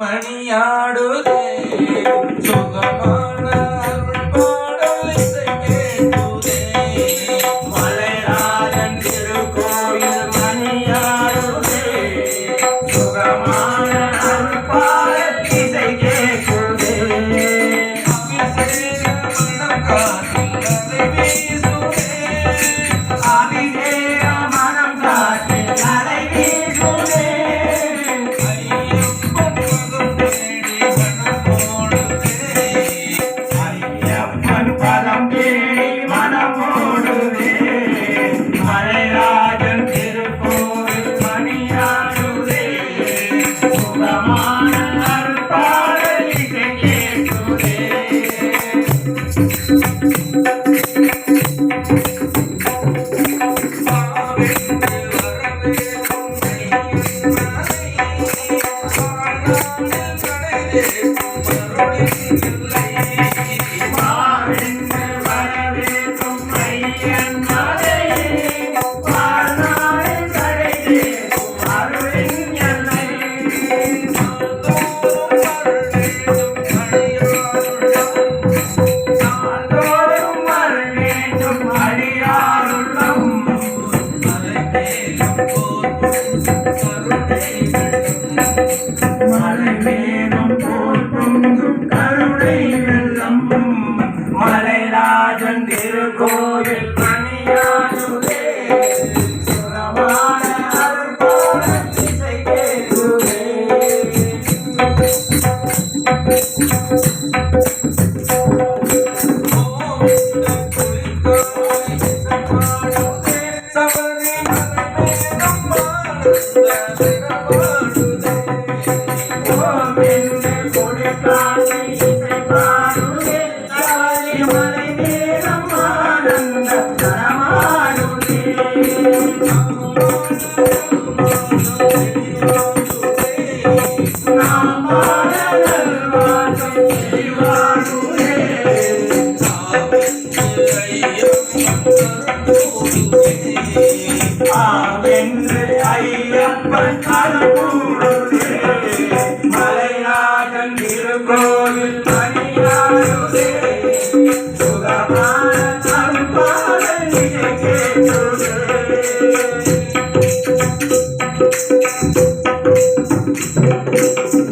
மணியாடுதே சுகமான இல்லை Oh,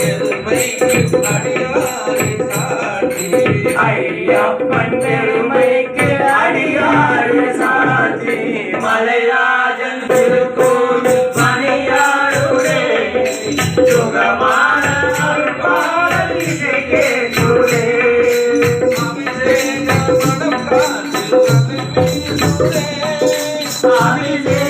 பெருமை அடியாரை சாட்டி ஐயப்பன் பெருமைக்கு அடியாரை சாட்டி மலைராஜன் திருக்கோடு மணியாருடே சுகமான பாடல் இசை கேட்டுடே அபிஷேக மனம் காத்து அபிஷேக